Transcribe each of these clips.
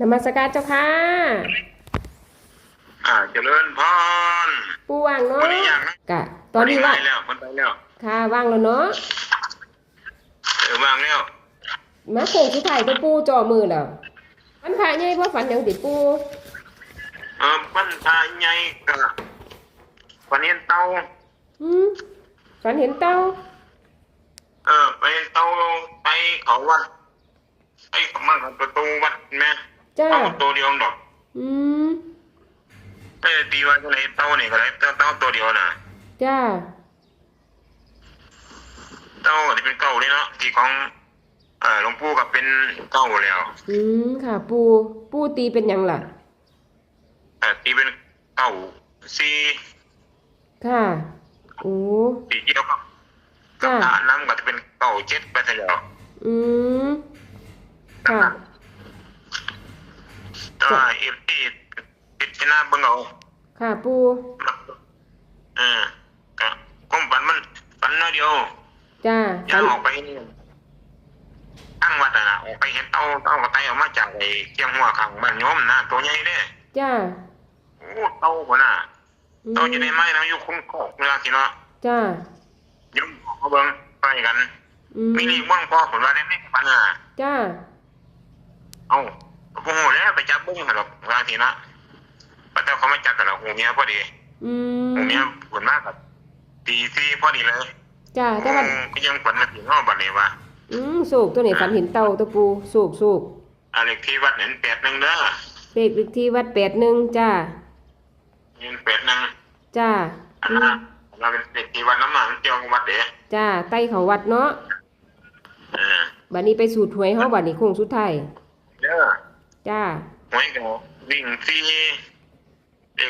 นมัสการเจ้าค่ะอ่าเจริญพรปูว่างเนาะวันนี้ยังนะกะ ตอนนี้ว่าไปแล้วคนไปแล้วค่ะว่างแล้วเนาะเออว่างแล้วมาโค้งสุดท้ายตัวปูจ่อมือแล้วมันพาใหญ่บ่ฝันหยังติปูเออปัญหาใหญ่ก็วันนี้เตาหืมฝันเห็นเต้าเออไปเตาไปเขาวัดไปเขามากับประตูวัดแม่ จ้า เตาตัวเดียวดอกอืมเออตีว่าจะไหนเตานี่ก็ได้เตาเตาตัวเดียวน่ะ จ้า เตาที่เป็นเก่าเลยเนาะที่ของเออหลวงปู่ก็เป็นเก่าแล้วอืม ค่ะ ปู ปูตีเป็นหยังล่ะ เออที่เป็นเก่าสี่ค่ะ โอ้สี่เดียวกับกับจ้า ฐานน้ำก็จะเป็นเก่าเจ็ดไปซะแล้วอืม ค่ะ แต่ว่าเอฟซีพิจารณาเบิ่งเอาค่ะปูเออก็ความฝันมันฝันน้อยเดียวจ้าอย่าออกไปนี่ตั้งวัดน่ะนะออกไปเห็นเต้าเต้ากระไตออกมาจากไอ้เกียงหัวข้างบ้านโยมนะตัวใหญ่เด้จ้าโอ้เต้าคนน่ะอืมเต้าอยู่ในไม้นะอยู่คุ้มคอกเวลาสิเนาะจ้ายุ่งเขาเบิ่งไปกันอืมมีลีกว่างพอผลว่าได้ไหมปัญหาจ้า เอ้า โอ้โหแล้วไปจับเบิ่งหั่นหรอกเวลาสินะปัตตาเขามาจับกันแล้วหูเมียพอดีอืมหูเมียผลมากกับตีสี่พอดีเลยจ้าแต่ว่าอืมก็ยังฝันมาถึงนอกบัดนี้ว่าอืมสูกตัวนี้ฝันเห็นเต่าตัวปูสูกสูกอะไรที่วัดเห็นแปดหนึ่งเด้อเลขที่วัดแปดหนึ่งจ้าเห็นแปดหนึ่งจ้าอันอืนั้มนเราเป็นเด็กที่วัดน้ำมันเกี่ยวกับวัดเด้จ้าไต่เขาวัดเนาะเออบัดนี้ไปสูตรหวยเฮาบัดนี้โค้งสุดท้ายเด้อ จ้าหวยก็วิ่งที่เล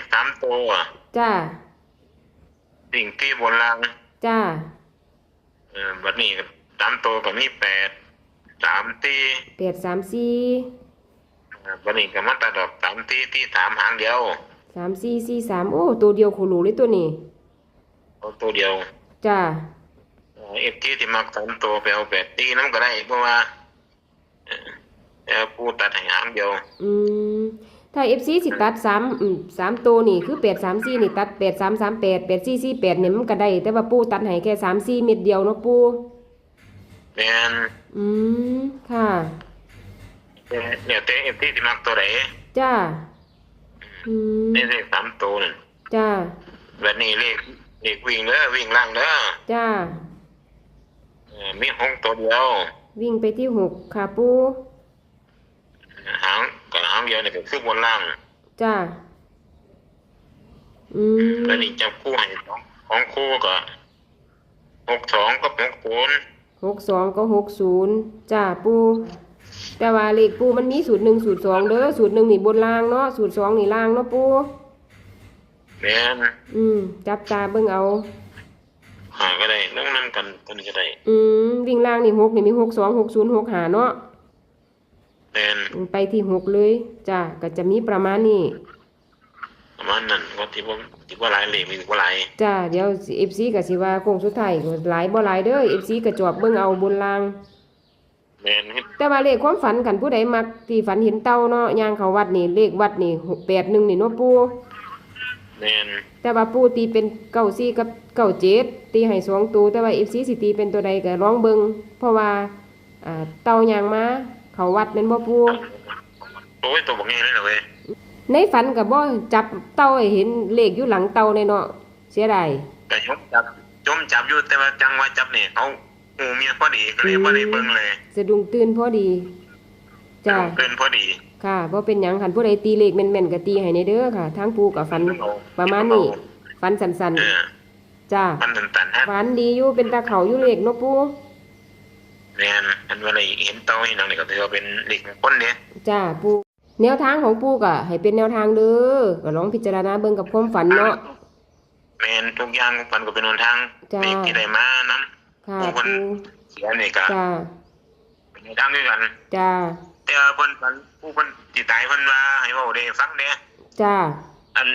ขสามตัวจ้าวิ่งที่บนรางจ้าเออบัดนี้ก็สามตัวก็มีแปดสามที่แปดสามสี่เออบัดนี้ก็มาตัดดอกสามที่ที่สามหางเดียวสามสี่สี่สามโอ้ตัวเดียวโคโลเลยตัวนี้เอาตัวเดียวจ้าเอฟที่ที่มักสามตัวไปเอาแปดตีน้ำก็ได้เพราะว่าเออ แล้วผู้ตัดให้หางเดียว อืมถ้าเอฟซีสิตัดสามอืมสามตัวนี่คือแปดสามสี่นี่ตัดแปดสามสามแปดแปดสี่สี่แปดเนี่ยมันก็ได้ แต่ว่าปูตัดให้แค่สามสี่เม็ดเดียวเนาะปูแม่นอืมค่ะ เนี่ยเตะเอฟที่ที่มักตัวไหนจ้าอืมนี่เลขสามตัวนั่นจ้าแบบนี้เลขเลขวิ่งเด้อวิ่งล่างเด้อจ้าเออมีหงตัวเดียว วิ่งไปที่หกค่ะปู หางกับหางเดียวเนี่ยก็คือบนล่างจ้าอืมแล้วนี่จับคู่ให้สองของคู่ก็หกสองกับหกศูนย์หกสองก็หกศูนย์จ้าปูแต่ว่าเลขปูมันมีสูตรหนึ่งสูตรสองเด้อสูตรหนึ่งนี่บนล่างเนาะสูตรสองนี่ล่างเนาะปูแม่นอืม จับตาเบิ่งเอาหาก็ได้น้องนั่นกันตัวนี้ก็ได้ อืมวิ่งล่างนี่หกนี่มีหกสองหกศูนย์หกหาเนาะแม่นอืม ไปที่หกเลยจ้าก็จะมีประมาณนี้ประมาณนั้นก็ที่ว่าที่ว่าหลายเลขมีว่าหลายจ้าเดี๋ยวเอฟซีก็สิว่าโค้งสุดท้ายก็หลายบ่หลายเด้อเอฟซีก็จอบเบิ่งเอาบนล่าง แม่นเฮ็ดแต่ว่าเลขความฝันกันผู้ใดมักที่ฝันเห็นเต่าเนาะย่างเขาวัดนี่เลขวัดนี่หกแปดหนึ่งนี่เนาะปูแม่นแต่ว่าปูตีเป็นเก้าซี่กับเก้าเจ็ดตีให้สองตัวแต่ว่าเอฟซีสิตีเป็นตัวใดก็ร้องเบิงเพราะว่าอ่าเต่ายางมา เขาวัดเป็นบ่ปูโอ้ยตัวบอกง่ายเลยเหรอเว้ยในฝันกับบ่จับเต่าให้เห็นเลขอยู่หลังเต่าในเนาะเสียดายแต่ยมจับยมจับอยู่แต่ว่าจังว่าจับเนี่ยเขาหูเมียพอดีก็เลยบ่ได้เบิ่งเลยสะดุ้งตื่นพอดีจ้าเกินพอดี ค่ะบ่เป็นหยังคันผู้ใดตีเลขแม่นๆก็ตีให้ในเด้อค่ะทางปูกับฝันประมาณนี้ฝันสันเออๆจ้ามันตันตันๆฮะฝันดีอยู่เป็นตาเขาอยู่เลขเนาะปู แม่นอันว่าอะไรเห็นเต้าให้นังนี่ก็ถือว่าเป็นเด็กคนเนี่ยจ้าปูแนวทางของปูก็ให้เป็นแนวทางเด้อก็ลองพิจารณาเบิ่งกับความฝันเนาะแม่นทุกอย่างมันก็เป็นหนทางจ้าเด็กที่ได้มานํค่ะผู้คนปูเสียนี่ก็จ้าเป็นทางด้วยกัน จ้าแต่ว่าเพิ่นเพิ่นผู้เพิ่นที่ตายเพิ่นว่าให้เว้าได้ฟังเด้จ้าอัน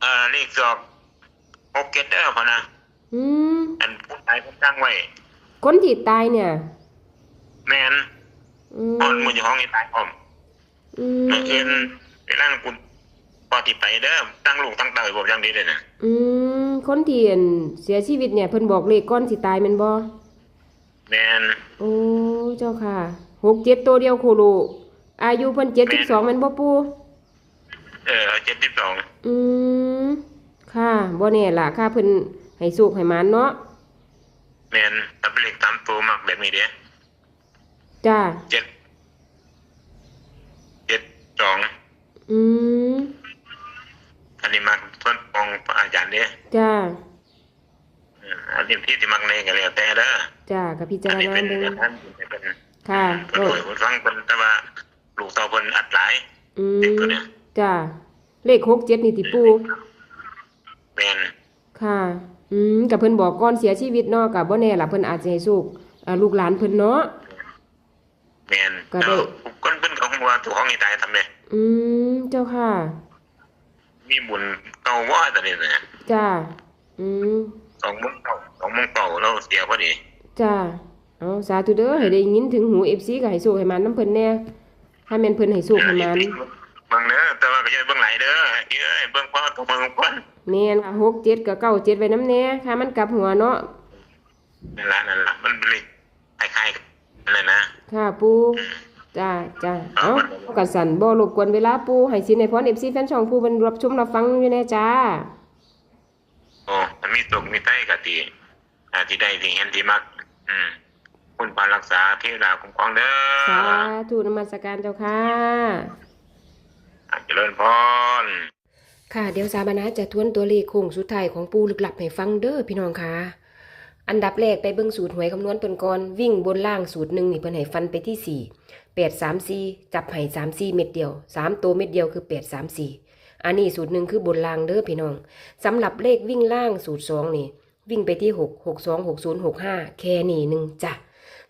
เอ่อเลขสอบโอเกตเดอร์พอนะอืมอันผู้ตายเพิ่นตั้งไว้ คนที่ตายเนี่ย แม่นอืมคนมือเจ้าของนี่ตายพร้อมอืมเมื่อคืนเวลากูปฏิไปเด้อตั้งลูกตั้งเต่าผมอย่างดีเลยนะอืมคนที่อั่นเสียชีวิตเนี่ยเพิ่นบอกเลขก่อนสิตายแม่นบ่แมนโอ้เจ้าค่ะหกเจ็ดตัวเดียวโคโลอายุเพิ่นเจ็ดสิบสองแม่นบ่ปูเออเจ็ดสิบสองอืมค่ะบ่แน่ล่ะค่ะเพิ่นให้สุกให้หมานเนาะ แมน ตับเล็กตามตัวมักแบบนี้เด้จ้าเจ็ดเจ็ดสองอืมอันนี้มักส่วนของพระอาจารย์เด้จ้าเอออันนี้ที่ที่มักในก็แล้วแต่เด้อจ้ากับพิจาอันรนี้ณาเป็นเบิ่งท่านเป็นค่ะเพิ่นโอ้โดยคนฟังเพิ่นแต่ว่าลูกเต่าเพิ่นอัดหลาย อืเด็กมตัวเนี้ยจ้าเลขหกเจ็ดนี่ติปูแมนค่ะ อืมกับเพิ่นบอกก่อนเสียชีวิตเนาะกับบ่แน่ล่ะเพิ่นอาจจะให้สุกอ่าลูกหลานเพิ่นเนาะแมนก็ได้แล้วคนเพิ่นก็คงว่าตัวของนี่ตายทำไดอืมเจ้าค่ะ มีบุญเก่าว่าตอนนี้นะจ้าอืมสองโมงเก่าสองโมงเก่าเราเสียพอดีจ้าเอาสาธุเด้อให้ได้ยินถึงหู FC ก็ให้สุกให้มันน้ำเพิ่นแน่ให้แม่นเพิ่นให้สุกให้มัน เบิ่งเด้อแต่ว่าก็อย่าเบิ่งหลายเด้อเอ้ยเบิ่งพอต้องเบิ่งก่อนแม่นค่ะหกเจ็ดกับเก้าเจ็ดไว้น้ำแน่ค่ะ มันกลับหัวเนาะนั่นล่ะนั่นล่ะมันเป็นเลขคล้ายๆกันนั่นนะค่ะปูจ้าจ้าเอาเอากัสันบ่รบกวนเวลาปูให้สินให้พร FC แฟนช่องปูเพิ่นรับชมรับฟังอยู่แน่จ้าโอ้มันมีตกมีใต้ก็ดีอาที่ได้ที่เห็นที่มัก อืมคุณปานรักษาเทวดาคุ้มครองเด้อสาธุนมัสการเจ้าค่ะอะ เจริญพรค่ะเดี๋ยวสาบานะจะทวนตัวเลขโค้งสุดท้ายของปูลึกลับให้ฟังเด้อพี่น้องค่ะอันดับแรกไปเบิ่งสูตรหวยคำนวณเพิ่นก่อนวิ่งบนล่างสูตรหนึ่งนี่เพิ่นให้ฟันไปที่สี่แปดสามสี่จับให้สามสี่เม็ดเดียวสามตัวเม็ดเดียวคือแปดสามสี่อันนี้สูตรหนึ่งคือบนล่างเด้อพี่น้องสำหรับเลขวิ่งล่างสูตรสองนี่วิ่งไปที่หกหกสองหกศูนย์หกห้าแค่นี้หนึ่งจ้ะ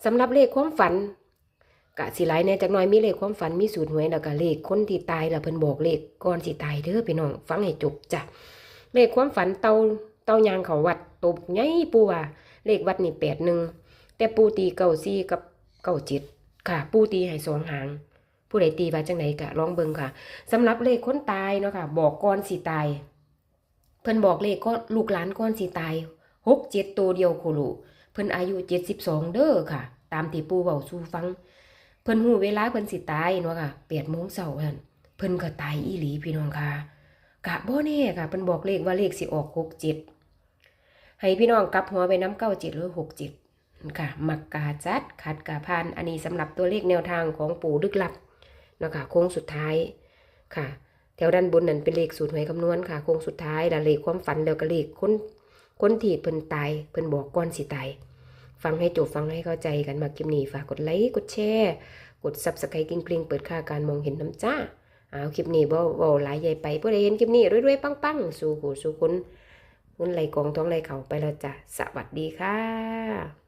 สำหรับเลขความฝัน กะสิหลายแหน่จักหน่อยมีเลขความฝันมีสูตรหวยแล้วก็เลขคนที่ตายแล้วเพิ่นบอกเลขก่อนสิตายเด้อพี่น้องฟังให้จบจ้ะเลขความฝันเตาเตายางเขาวัดตบใหญ่ปูว่าเลขวัดนี่แปดหนึ่งแต่ปูตีเก้าสี่กับเก้าจ็ดค่ะ ปูตีให้สองหาง ผู้ใดตีว่าจังไหนกะลองเบิ่งค่ะสำหรับเลขคนตายเนาะค่ะ บอกก่อนสิตาย เพิ่นบอกเลขก็ลูกหลานก่อนสิตายหกเจ็ดตัวเดียวโคโลเพิ่นอายุเจ็ดสิบสองเด้อค่ะ ตามที่ปูเว้าสู่ฟัง เพิ่นหูเวลาเพิ่นสิตายเนาะค่ะแปดโมงเช้าหั่นเพิ่นก็ตายอีหลีพี่น้องค่ะกะบ่แน่ค่ะเพิ่นบอกเลขว่าเลขสิออกหกเจ็ดให้พี่น้องกลับหัวไปน้ำเก้าเจ็ดหรือหกเจ็ดค่ะมักกาจัดขัดกาพานอันนี้สำหรับตัวเลขแนวทางของปู่ลึกลับนะคะโค้งสุดท้ายค่ะ แถวด้านบนนั่นเป็นเลขสูตรหวยคำนวณค่ะโค้งสุดท้ายแล้วเลขความฝันแล้วก็เลขคนคนที่เพิ่นตายเพิ่นบอกก่อนสิตาย ฟังให้จบฟังให้เข้าใจกันมาคลิปนี้ฝากกดไลค์กดแชร์กดซับสไครต์กริ๊งๆเปิดค่าการมองเห็นน้ำจ้าเอาคลิปนี้บ่บ่หลายใหญ่ไปผู้ใดเห็นคลิปนี้รวยๆปังๆ สู่หูสู่คุณคุณไหลกองท้องไหลเขาไปแล้วจ้ะสวัสดีค่ะ